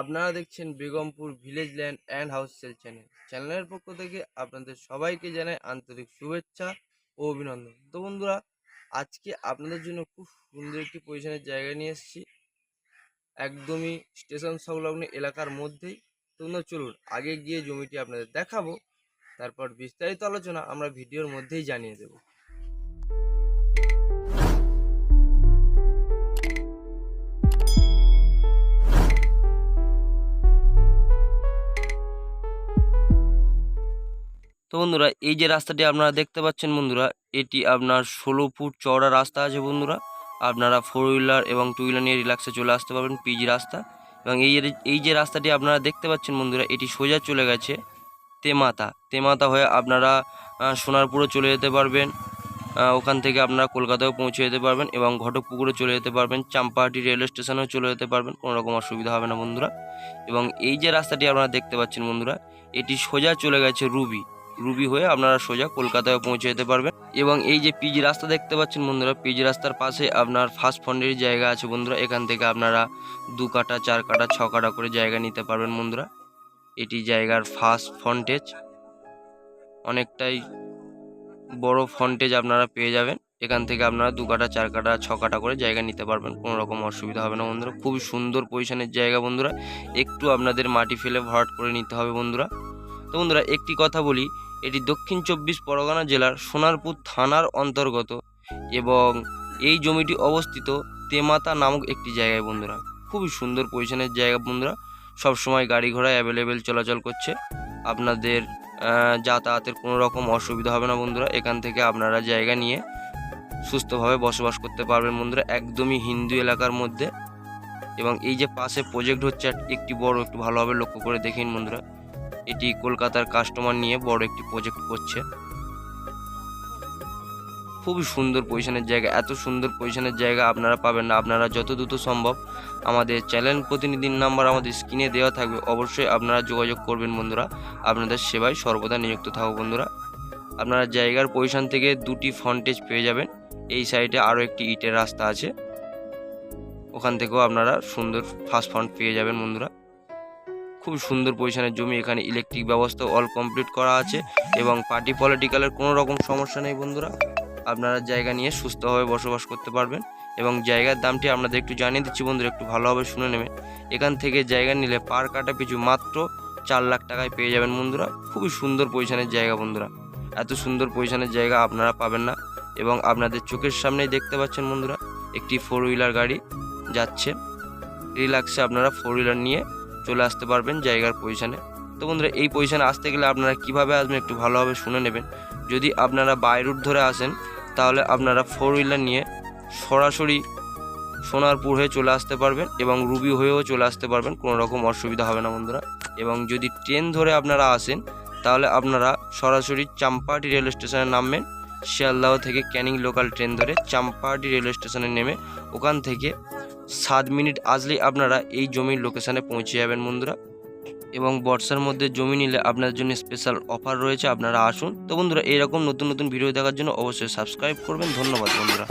আপনারা দেখছেন Begampur village land and house sale channel. চ্যানেলের পক্ষ থেকে আপনাদের সবাইকে জানাই আন্তরিক শুভেচ্ছা ও অভিনন্দন। তো বন্ধুরা, আজকে আপনাদের জন্য খুব সুন্দর একটি পজিশনের জায়গা নিয়ে এসেছি। একদমই স্টেশন সংলগ্ন এলাকার মধ্যেই। তো বন্ধুরা, চলুন আগে গিয়ে জমিটি আপনাদের দেখাবো। তারপর বিস্তারিত আলোচনা আমরা ভিডিওর মধ্যেই জানিয়ে দেবো। তো বন্ধুরা, এই যে রাস্তাটি আপনারা দেখতে পাচ্ছেন বন্ধুরা, এটি আপনার ষোলো ফুট চওড়া রাস্তা আছে বন্ধুরা। আপনারা ফোর হুইলার এবং টু হুইলার নিয়ে রিল্যাক্সে চলে আসতে পারবেন পিজি রাস্তা। এবং এই এই যে রাস্তাটি আপনারা দেখতে পাচ্ছেন বন্ধুরা, এটি সোজা চলে গেছে তেমাতা। তেমাতা হয়ে আপনারা সোনারপুরে চলে যেতে পারবেন। ওখান থেকে আপনারা কলকাতাও পৌঁছে যেতে পারবেন এবং ঘটকপুকুরে চলে যেতে পারবেন। চাম্পাহাটি রেলওয়ে স্টেশনেও চলে যেতে পারবেন, কোনো রকম অসুবিধা হবে না বন্ধুরা। এবং এই যে রাস্তাটি আপনারা দেখতে পাচ্ছেন বন্ধুরা, এটি সোজা চলে গেছে রুবি। রুবি হয়ে আপনারা সোজা কলকাতায় পৌঁছে যেতে পারবেন। এবং এই যে পিজি রাস্তা দেখতে পাচ্ছেন বন্ধুরা পিজি রাস্তার পাশে আপনার ফার্স্ট ফন্ডের জায়গা আছে বন্ধুরা। এখান থেকে আপনারা দু কাটা, চার কাটা, ছ কাটা করে জায়গা নিতে পারবেন বন্ধুরা। এটি জায়গার ফার্স্ট ফন্টেজ অনেকটাই বড় ফন্টেজ আপনারা পেয়ে যাবেন। এখান থেকে আপনারা দু কাটা, চার কাটা, ছ কাটা করে জায়গা নিতে পারবেন। কোনো রকম অসুবিধা হবে না বন্ধুরা। খুবই সুন্দর পজিশনের জায়গা বন্ধুরা। একটু আপনাদের মাটি ফেলে ভরাট করে নিতে হবে বন্ধুরা। তো বন্ধুরা, একটি কথা বলি। এটি দক্ষিণ চব্বিশ পরগনা জেলার সোনারপুর থানার অন্তর্গত এবং এই জমিটি অবস্থিত তেমাতা নামক একটি জায়গায় বন্ধুরা। খুবই সুন্দর পজিশনের জায়গা বন্ধুরা। সবসময় গাড়ি ঘোড়া অ্যাভেলেবেল চলাচল করছে। আপনাদের যাতায়াতের কোনো রকম অসুবিধা হবে না বন্ধুরা। এখান থেকে আপনারা জায়গা নিয়ে সুস্থভাবে বসবাস করতে পারবেন বন্ধুরা, একদমই হিন্দু এলাকার মধ্যে। এবং এই যে পাশে প্রজেক্ট হচ্ছে, একটি বড়, একটু ভালোভাবে লক্ষ্য করে দেখেন বন্ধুরা। এটি কলকাতার কাস্টমার নিয়ে বড় একটি প্রজেক্ট করছে। খুবই সুন্দর পজিশনের জায়গা, এত সুন্দর পজিশনের জায়গা আপনারা পাবেন না, আপনারা যত দ্রুত সম্ভব আমাদের চ্যানেল প্রতিনিধির নাম্বার আমাদের স্ক্রিনে দেওয়া থাকবে, অবশ্যই আপনারা যোগাযোগ করবেন বন্ধুরা, আপনাদের সেবায় সর্বদা নিযুক্ত থাকো বন্ধুরা। আপনারা জায়গার পজিশন থেকে দুটি ফ্রন্টেজ পেয়ে যাবেন, এই সাইডে আরও একটি ইটের রাস্তা আছে, ওখান থেকেও আপনারা সুন্দর ফার্স্ট ফ্রন্ট পেয়ে যাবেন বন্ধুরা। খুব সুন্দর পজিশনের জমি। এখানে ইলেকট্রিক ব্যবস্থা অল কমপ্লিট করা আছে এবং পার্টি পলিটিক্যালের কোনো রকম সমস্যা নেই বন্ধুরা। আপনারা জায়গা নিয়ে সুস্থভাবে বসবাস করতে পারবেন এবং জায়গার দামটি আপনাদের একটু জানিয়ে দিচ্ছি বন্ধুরা, একটু ভালোভাবে শুনে নেবেন। এখান থেকে জায়গা নিলে পার কাটা পিছু মাত্র চার লাখ টাকায় পেয়ে যাবেন বন্ধুরা। খুবই সুন্দর পজিশনের জায়গা বন্ধুরা। এত সুন্দর পজিশনের জায়গা আপনারা পাবেন না এবং আপনাদের চোখের সামনেই দেখতে পাচ্ছেন বন্ধুরা, একটি ফোর হুইলার গাড়ি যাচ্ছে। রিল্যাক্সে আপনারা ফোর হুইলার নিয়ে চলে আসতে পারবেন জায়গার পজিশানে তো বন্ধুরা, এই পজিশানে আসতে গেলে আপনারা কীভাবে আসবেন একটু ভালোভাবে শুনে নেবেন। যদি আপনারা বাই রুট ধরে আসেন, তাহলে আপনারা ফোর হুইলার নিয়ে সরাসরি সোনারপুর হয়ে চলে আসতে পারবেন এবং রুবি হয়েও চলে আসতে পারবেন, কোনো রকম অসুবিধা হবে না বন্ধুরা। এবং যদি ট্রেন ধরে আপনারা আসেন, তাহলে আপনারা সরাসরি চাম্পাহাটি রেল স্টেশনে নামবেন। শিয়ালদাহ থেকে ক্যানিং লোকাল ট্রেন ধরে চাম্পাহাটি রেলওয়ে স্টেশনে নেমে ওখান থেকে সাত মিনিট আসলেই আপনারা এই জমির লোকেশানে পৌঁছে যাবেন বন্ধুরা। এবং বর্ষার মধ্যে জমি নিলে আপনাদের জন্য স্পেশাল অফার রয়েছে, আপনারা আসুন। তো বন্ধুরা, এরকম নতুন নতুন ভিডিও দেখার জন্য অবশ্যই সাবস্ক্রাইব করবেন। ধন্যবাদ বন্ধুরা।